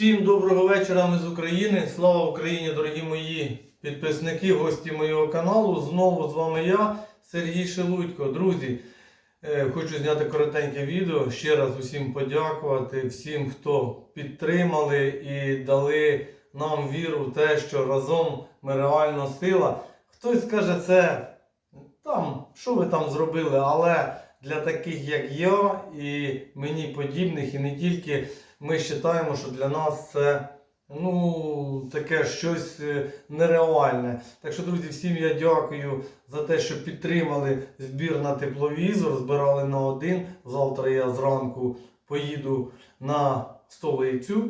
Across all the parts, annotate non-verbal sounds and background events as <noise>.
Всім доброго вечора ми з України. Слава Україні, дорогі мої підписники, гості моєго каналу. Знову з вами я, Сергій Шелудько. Друзі, е, хочу зняти коротеньке відео. Ще раз усім подякувати, всім, хто підтримали і дали нам віру в те, що разом ми реально сила. Хтось скаже, це там, що ви там зробили, але для таких, як я, і мені подібних, і не тільки ми вважаємо, що для нас це ну, таке щось е, нереальне. Так що, друзі, всім я дякую за те, що підтримали збір на тепловізор, збирали на один. Завтра я зранку поїду на столицю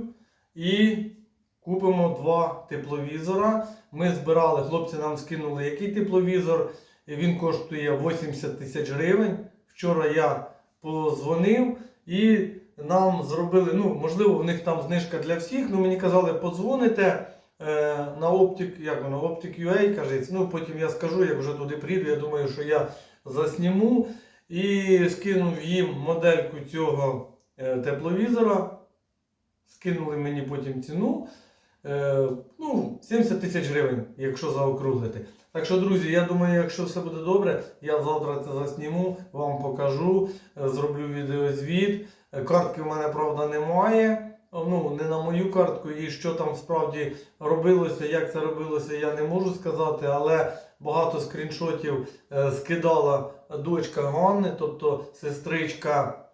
і купимо два тепловізора. Ми збирали, хлопці нам скинули який тепловізор. Він коштує 80 тисяч гривень. Вчора я позвонив і нам зробили, ну, можливо, в них там знижка для всіх, ну мені казали, подзвоните е, на Optic, як воно, Optic UA, кажеться. Ну, потім я скажу, як вже туди прийду, я думаю, що я засніму. І скинув їм модельку цього е, тепловізора. Скинули мені потім ціну. Е, ну, 70 тисяч гривень, якщо заокруглити. Так що, друзі, я думаю, якщо все буде добре, я завтра це засніму, вам покажу, е, зроблю відеозвіт. Картки в мене, правда, немає. Ну, не на мою картку, і що там справді робилося, як це робилося, я не можу сказати, але багато скріншотів е, скидала дочка Ганни, тобто сестричка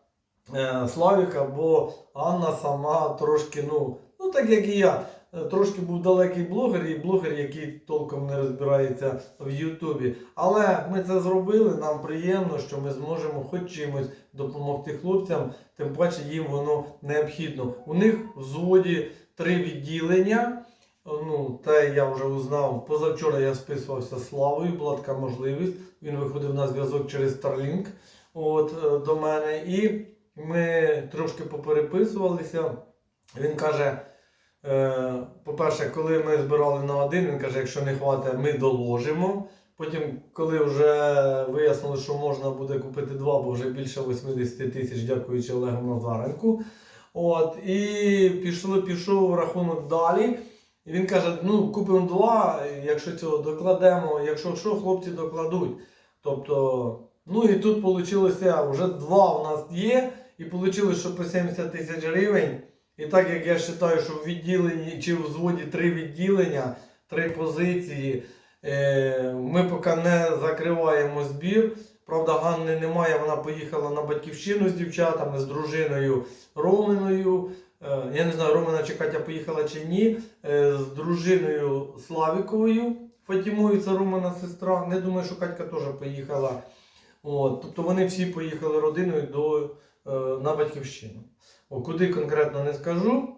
е, Славіка, бо Анна сама трошки, ну, ну так як і я. Е, Трошки був далекий блогер і блогер, який толком не розбирається в Ютубі. Але ми це зробили. Нам приємно, що ми зможемо хоч чимось допомогти хлопцям, тим паче їм воно необхідно. У них в зводі три відділення. Ну, те я вже узнав. Позавчора я списувався з Славою, була така можливість. Він виходив на зв'язок через Starlink от, е, до мене. І ми трошки попереписувалися. Він каже. Е, По-перше, коли ми збирали на один, він каже, якщо не хватить, ми доложимо. Потім, коли вже вияснили, що можна буде купити два, бо вже більше 80 тисяч, дякуючи Олегу Назаренку. От, і пішло, пішов рахунок далі. І він каже: ну, купимо два, якщо цього докладемо, якщо що, хлопці докладуть. Тобто, ну і тут вийшло, вже два у нас є, і вийшло, що по 70 тисяч гривень. І так як я вважаю, що в відділенні чи в зводі три відділення, три позиції, е, ми поки не закриваємо збір. Правда, Ганни немає, вона поїхала на батьківщину з дівчатами, з дружиною Роминою. Е, я не знаю, Ромина чи Катя поїхала чи ні. Е, з дружиною Славіковою Фатімою, це Ромина сестра. Не думаю, що Катька теж поїхала. От, тобто вони всі поїхали родиною до, на батьківщину. Куди конкретно не скажу.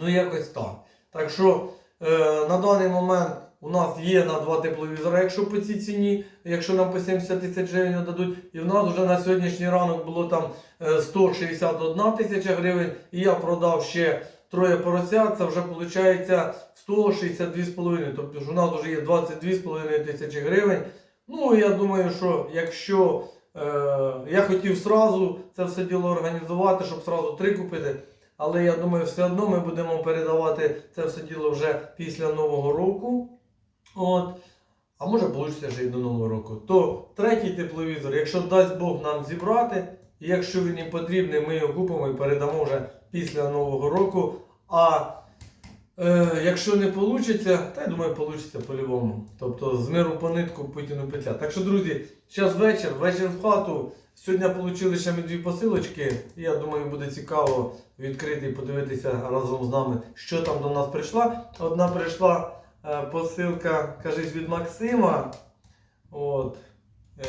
Ну, якось так. Так що е, на даний момент у нас є на два тепловізора, якщо по цій ціні, якщо нам по 70 тисяч гривень дадуть. І в нас вже на сьогоднішній ранок було там е, 161 тисяча гривень. І я продав ще троє поросят, це вже виходить 162,5. Тобто ж у нас вже є 22,5 тисячі гривень. Ну, я думаю, що якщо Е, я хотів сразу це все діло організувати, щоб сразу три купити. Але я думаю, все одно ми будемо передавати це все діло вже після Нового року. От. А може вийде вже і до Нового року. То третій тепловізор, якщо дасть Бог нам зібрати, і якщо він їм потрібний, ми його купимо і передамо вже після Нового року. А Е, якщо не вийде, та я думаю, вийде по-любому. Тобто з миру по нитку Путіну петля. Так що, друзі, зараз вечір, вечір в хату. Сьогодні отримали ще ми дві посилочки. Я думаю, буде цікаво відкрити і подивитися разом з нами, що там до нас прийшла. Одна прийшла е, посилка, кажись, від Максима. От,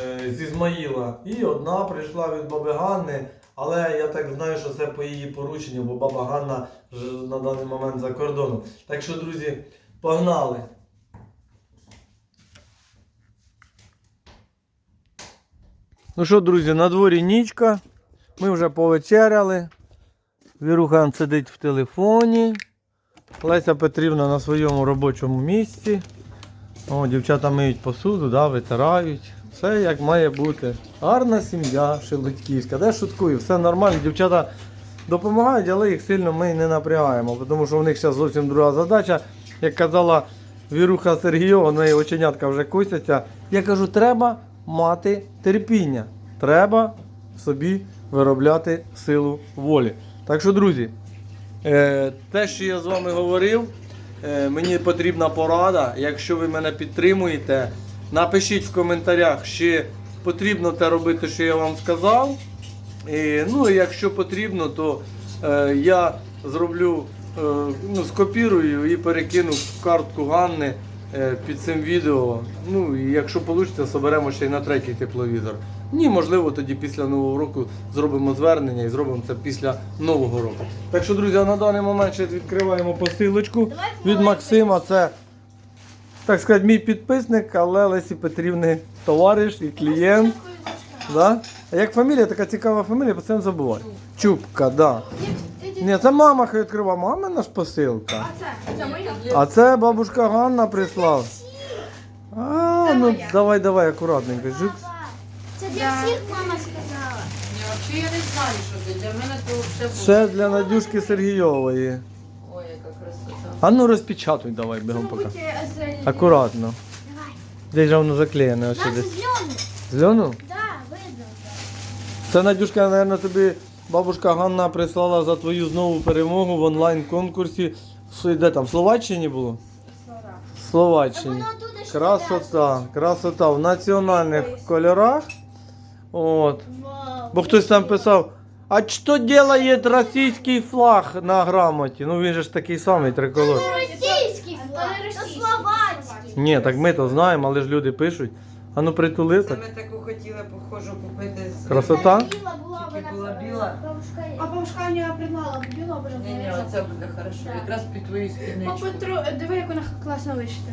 е, з Ізмаїла. І одна прийшла від Баби Ганни. Але я так знаю, що це по її порученню, бо баба Ганна на даний момент за кордоном. Так що, друзі, погнали! Ну що, друзі, на дворі нічка. Ми вже повечеряли. Вірухан сидить в телефоні. Леся Петрівна на своєму робочому місці. О, дівчата миють посуду, да, витирають. Все як має бути. Гарна сім'я Шелудьківська. Де шуткую, все нормально. Дівчата допомагають, але їх сильно ми не напрягаємо, тому що в них зараз зовсім друга задача. Як казала Віруха Сергійова, у неї оченятка вже косяться. Я кажу, треба мати терпіння. Треба в собі виробляти силу волі. Так що, друзі, е, те, що я з вами говорив, е, мені потрібна порада. Якщо ви мене підтримуєте, напишіть в коментарях, чи потрібно те робити, що я вам сказав. І, ну, і якщо потрібно, то е, я зроблю, е, ну, скопірую і перекину в картку Ганни е, під цим відео. Ну, і якщо вийде, соберемо ще й на третій тепловізор. Ні, можливо, тоді після Нового року зробимо звернення і зробимо це після Нового року. Так що, друзі, на даний момент ще відкриваємо посилочку від Максима. Це, так сказати, мій підписник, але Лесі Петрівни товариш і клієнт. Да? А як фамілія, така цікава фамілія, постійно забуваю. Чупка, да. Ні, це мама хай відкрива, мамина ж посилка. А це? А бабушка Ганна прислала. А, ну давай, давай, акуратненько. Жук. Це для всіх мама сказала. Ні, взагалі я не знаю, що це. Для мене то все було. Це для Надюшки Сергійової. Красота. А ну розпечатуй давай, бігом з- Акуратно. Давай. Де ж воно заклеєне? Ось Нас зелений. Зелену? Да, видно. Це Надюшка, мабуть, тобі бабушка Ганна прислала за твою знову перемогу в онлайн-конкурсі. Де там? В Словаччині було? В Словаччині. Воно туди ще Красота, красота в національних кольорах. От. Вау. Бо хтось там писав, а що робить російський флаг на грамоті? Ну він же ж такий самий триколор. Російський флаг, то словацький. Ні, так ми то знаємо, але ж люди пишуть. А ну притули Це так. ми таку хотіли похожу купити з Красота. Біла була Тільки вона. була біла. Бабушка. А бабушка не придбала біла, боже Ні, ні, оце буде хорошо. Якраз під твою По спідничку. Петру, диви, як вона класно вишита.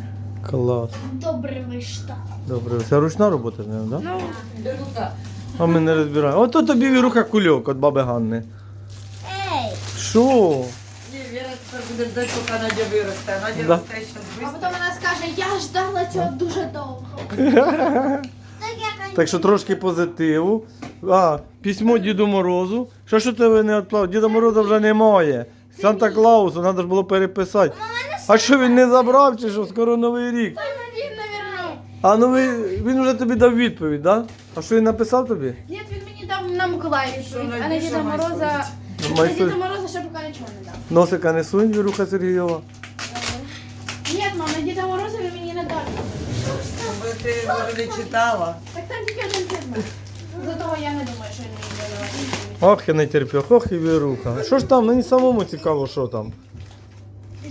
Клас. Добре вишта. Добре, це ручна робота, не, да? Ну, Донука. А ми не розбираємо. Ото тобі віруха кульок від баби Ганни. Ей. Що? Ні, Віра тепер буде ждати, поки Надя виросте. Надя Да. росте зараз а швидко. потім вона скаже, я ждала цього дуже довго. <laughs> Так як Так що трошки позитиву. А, письмо Діду Морозу. Що ж тебе не відправив? Діда Мороза вже немає. Санта Клаусу, треба ж було переписати. А що він не забрав чи що? Скоро новий рік. А ну ви, він вже тобі дав відповідь, так? Да? А що він написав тобі? Ні, він мені дав на Миколаїв відповідь, а на Діда Мороза... На Діда Мороза ще поки нічого не дав. Носика не сунь, Віруха Сергійова. Ні, мам, на Діда Мороза він мені не дав. Бо ти може не читала. Так там тільки один предмет. За того я не думаю, що він мені буде. Ох, і не терпів, ох і Віруха. Що ж там? Мені самому цікаво, що там.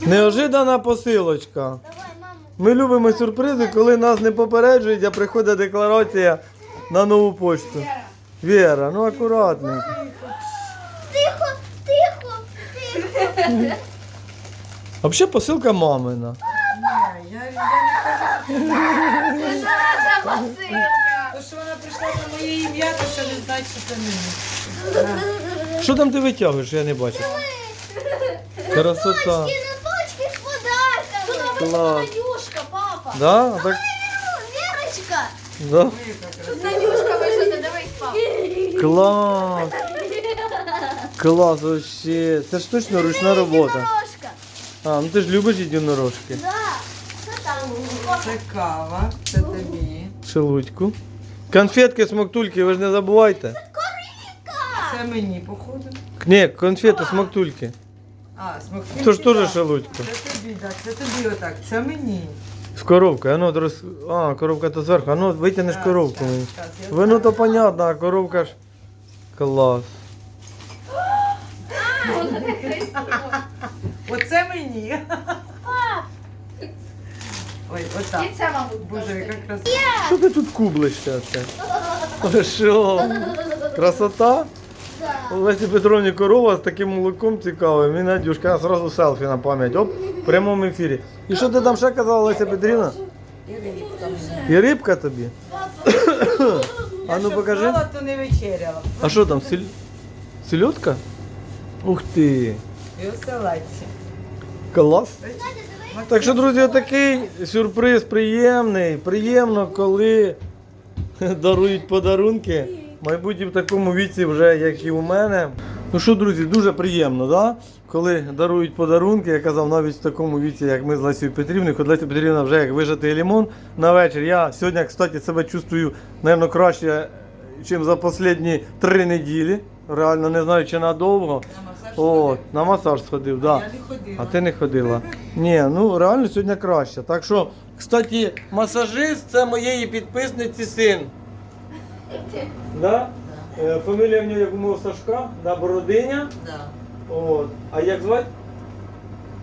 Неожидана посилочка. Давай, мама. Ми любимо сюрпризи, коли нас не попереджують, а приходить декларація на нову почту. Віра. Ну акуратненько. Тихо, тихо, тихо. Взагалі посилка мамина. Я, не кажу. То, що вона прийшла на моє ім'я, то ще не значить, що це мені. Що там ти витягуєш, я не бачу. Красота. Ті носочки з подарками. Клас. Надюшка, папа. Да? А Так, Вірочка. да? Ой, яка красота. Тут Надюшка вийшла, дивись, папа. Клас. Клас вообще. Це ж точно ручна робота. Єдинорожка. А, ну ти ж любиш єдинорожки. Да. Що там? Це кава, це тобі. Шелудьку. Конфетки, смоктульки, ви ж не забувайте. Це мені, походу. Ні, конфети, смоктульки. А, смокчинки. То ж теж так. шелудько. Це тобі, так, це тобі отак, це мені. З коровкою, а ну роз... А, коровка то зверху, а ну витягнеш Так, коровку. мені. так, я Вино то понятно, а коровка ж. Клас. <laughs> Оце мені. <laughs> Ой, отак. І це, мабуть, Боже, яка красота. Що ти тут кублишся? Ой, <laughs> Що? Красота? Да. У Лесі Петровні корова з таким молоком цікавим. І Надюшка, зразу селфі на пам'ять. Оп, в прямому ефірі. І що ти там ще казала, Леся Петрівна? І рибка мені. І рибка тобі? <coughs> А ну покажи. знала, то не вечеряла. А що там? Сіль... Сільотка? Ух ти! І салаті. Клас. Так що, друзі, отакий сюрприз приємний. Приємно, коли <laughs> дарують подарунки. Мабуть, і в такому віці, вже як і у мене. Ну що, друзі, дуже приємно, да? коли дарують подарунки, я казав, навіть в такому віці, як ми з Лесією Петрівною, коли Леся Петрівна вже як вижатий лимон на вечір. Я сьогодні, кстати, себе чувствую, мабуть, краще, ніж за останні три неділі. Реально не знаю, чи надовго. На масаж От, на масаж сходив, так. Я не ходила. А ти не ходила. Ні, ну реально сьогодні краще. Так що, кстати, масажист це моєї підписниці син. Да? Е, Фамілія в нього, як у мого Сашка, да, Бородиня. Да. От. А як звати?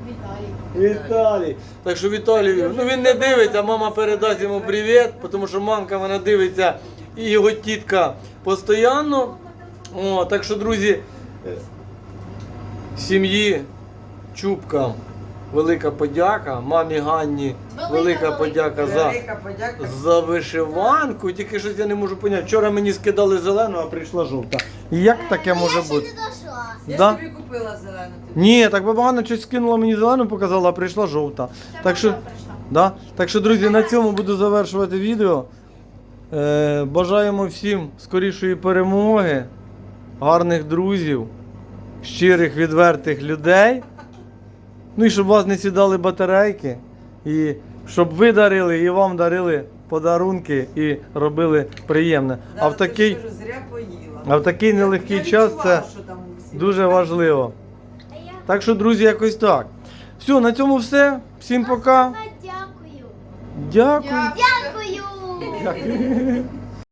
Віталій. Віталій. Так що Віталію, ну він не дивиться, мама передасть йому привіт, тому що мамка вона дивиться і його тітка постійно. О, так що, друзі, е, сім'ї Чубка, велика подяка, мамі Ганні, велика подяка за. Велика подяка. За вишиванку, тільки щось я не можу поняти. Вчора мені скидали зелену, а прийшла жовта. Як таке може Я ще бути? не дошла. Я Да? ж тобі купила зелену. Ні, так баба Ганна щось скинула мені зелену, показала, а прийшла жовта. Так що, да? так що, друзі, на цьому буду завершувати відео. Е, бажаємо всім скорішої перемоги, гарних друзів, щирих, відвертих людей. Ну і щоб вас не сідали батарейки. І щоб ви дарили і вам дарили подарунки і робили приємне. А в такий, зря поїла. а в такий нелегкий час це дуже важливо. Так що, друзі, якось так. Все, на цьому все. Всім пока. Дякую. Дякую. Дякую. <laughs>